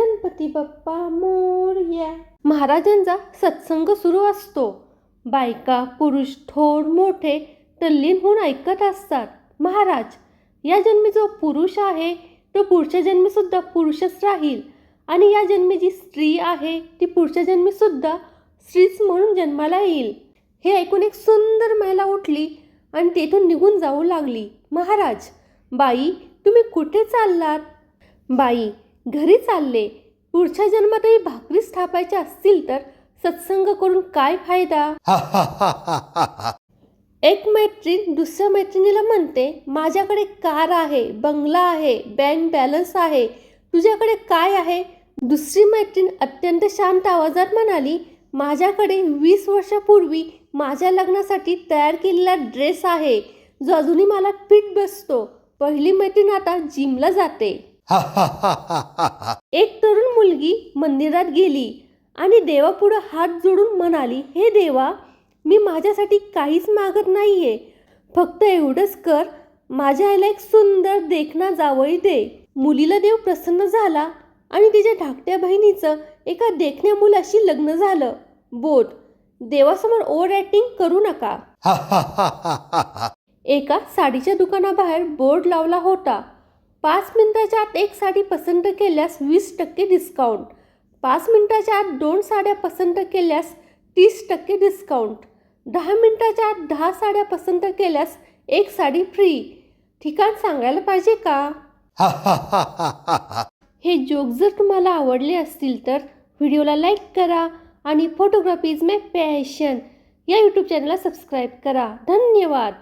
गणपती बाप्पा मोरया. महाराजांचा सत्संग सुरू असतो. बायका पुरुष थोर मोठे तल्लीन होऊन ऐकत असतात. महाराज या जन्मी जो पुरुष आहे तो पुढच्या जन्मी सुद्धा पुरुषच राहील. आणि या जन्मी जी स्त्री आहे ती पुढच्या जन्मी सुद्धा स्त्रीच म्हणून जन्माला येईल. हे ऐकून एक सुंदर महिला उठली आणि तेथून निघून जाऊ लागली. महाराज बाई तुम्ही कुठे चाललात? बाई घरी चालले. पुढच्या जन्मातही भाकरी स्थापायच्या असतील तर सत्संग करून काय फायदा? एक मैत्रीण दुसऱ्या मैत्रिणीला म्हणते माझ्याकडे कार आहे बंगला आहे बँक बॅलन्स आहे. तुझ्याकडे काय आहे? दुसरी मैत्रीण अत्यंत शांत आवाजात म्हणाली माझ्याकडे वीस वर्षापूर्वी माझ्या लग्नासाठी तयार केलेला ड्रेस आहे. जो अजूनही मला फिट बसतो. पहिली मैत्रीण आता जिमला जाते. एक तरुण मुलगी मंदिरात गेली आणि देवापुढं हात जोडून म्हणाली हे देवा मी माझ्यासाठी काहीच मागत नाहीये. फक्त एवढंच कर माझ्या आईला एक सुंदर देखणा जावई दे. मुलीला देव प्रसन्न झाला आणि तिच्या धाकट्या बहिणीचं एका देखण्या मुलाशी लग्न झालं. बोट देवासमोर ओव्हर ॲक्टिंग करू नका. एका साडीच्या दुकानाबाहेर बोर्ड लावला होता. पाच मिनिटाच्या आत एक साडी पसंत केल्यास वीस टक्के डिस्काउंट पाच मिनिटाच्या आत दोन साड्या पसंत केल्यास तीस टक्के डिस्काउंट दहा मिनिटाच्या आत दहा साड्या पसंत केल्यास एक साडी फ्री ठिकाण सांगायला पाहिजे का? हा जोक जर तुम्हाला आवडले असतील तर व्हिडिओला लाईक करा आणि फोटोग्राफी इज माय पॅशन या यूट्यूब चॅनलला सबस्क्राईब करा. धन्यवाद!